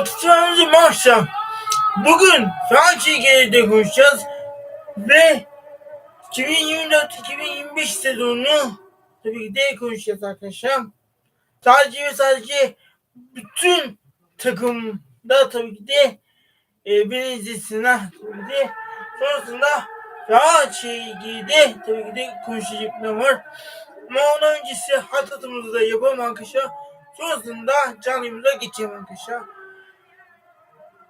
Oturacağımız akşam. Bugün Fenerbahçe'de konuşacağız ve 2024-2025 sezonunu tabii ki de konuşacağız arkadaşlar. Sadece ve sadece bütün takımda tabii ki de e, izlesinler tabii ki de. Sonrasında Fenerbahçe'yi de tabii ki de konuşacaklar var. Ama ondan öncesi hatırlatımızı da yapalım arkadaşlar. Sonrasında canlımıza geçelim arkadaşlar.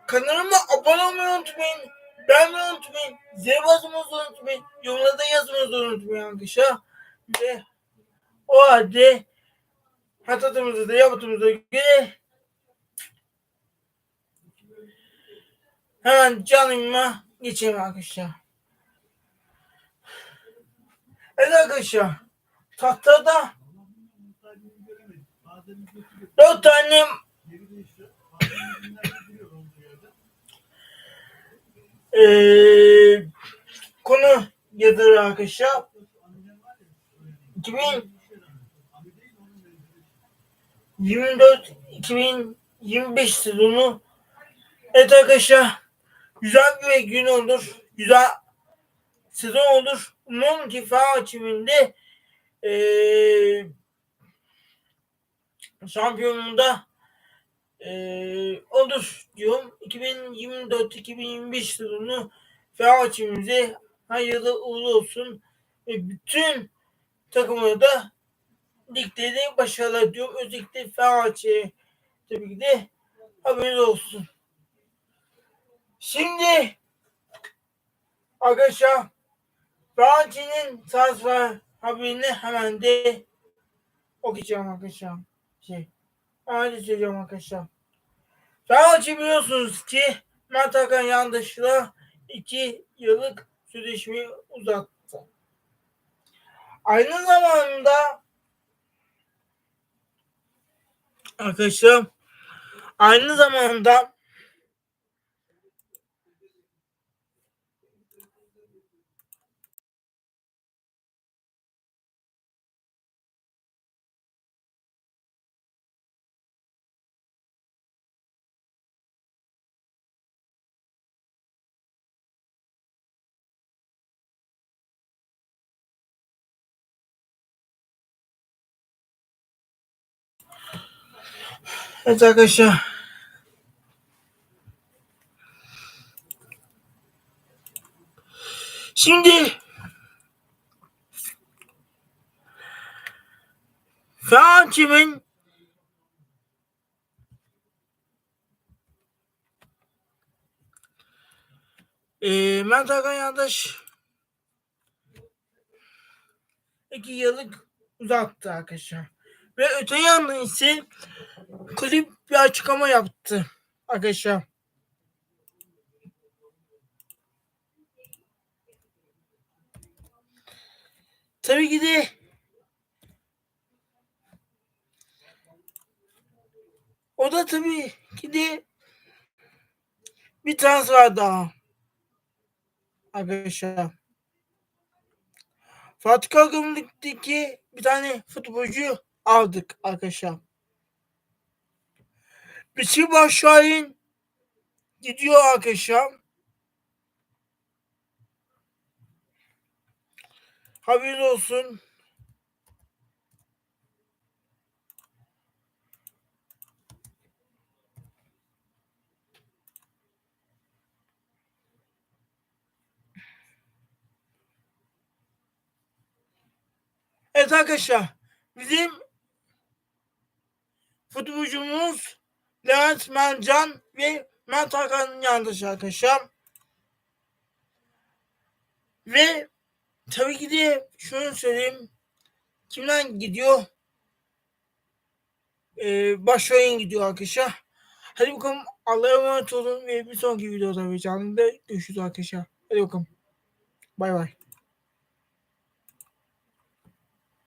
Kanalıma abone olmayı unutmayın. Beğenmeyi unutmayın. Zil basmayı unutmayın. Yorumlarda yazmayı unutmayın arkadaşlar. Ve o halde hatırlatımızı da yaptığımıza göre hemen canlıma geçelim arkadaşlar. Evet arkadaşlar. Tahtada dört tane eee konu yazarı arkadaşlar. 2024 2025 sezonu Evet arkadaşlar güzel bir gün olur. Güzel sezon olur. Umarım ki Fenerbahçe'nin eee şampiyonluğunda eee olur diyorum. 2024-2025 sezonu Fenerbahçe'mize hayırlı uğurlu olsun. Ve bütün takımlara da ligde de başarılar diyorum. Özellikle Fenerbahçe'ye tabii ki de haberiniz olsun. Şimdi arkadaşlar Fenerbahçe'nin transfer haberini hemen de okuyacağım arkadaşlar. Şey, de söyleyeceğim arkadaşlar. Fenerbahçe biliyorsunuz ki Mert Hakan Yandaş'la iki yıllık sözleşmeyi uzattı. Aynı zamanda arkadaşlar aynı zamanda Evet arkadaşlar. Şimdi Fenerbahçe'nin e, Mert Hakan Yandaş iki yıllık uzattı arkadaşlar. Ve öte yandan ise kulüp bir açıklama yaptı arkadaşlar. Tabii ki de o da tabii ki de bir transfer daha arkadaşlar. Fatih Karagümrük'teki bir tane futbolcu aldık arkadaşlar. Beşiktaş Şahin gidiyor arkadaşlar. Haberiniz olsun. Evet arkadaşlar bizim futbolcumuz Levent Mercan ve Mert Hakan'ın yanlış arkadaşlar. Ve tabii ki de şunu söyleyeyim. Kimden gidiyor? Ee, başlayın gidiyor arkadaşlar. Hadi bakalım Allah'a emanet olun ve bir sonraki videoda ve canlıda görüşürüz arkadaşlar. Hadi bakalım. Bay bay.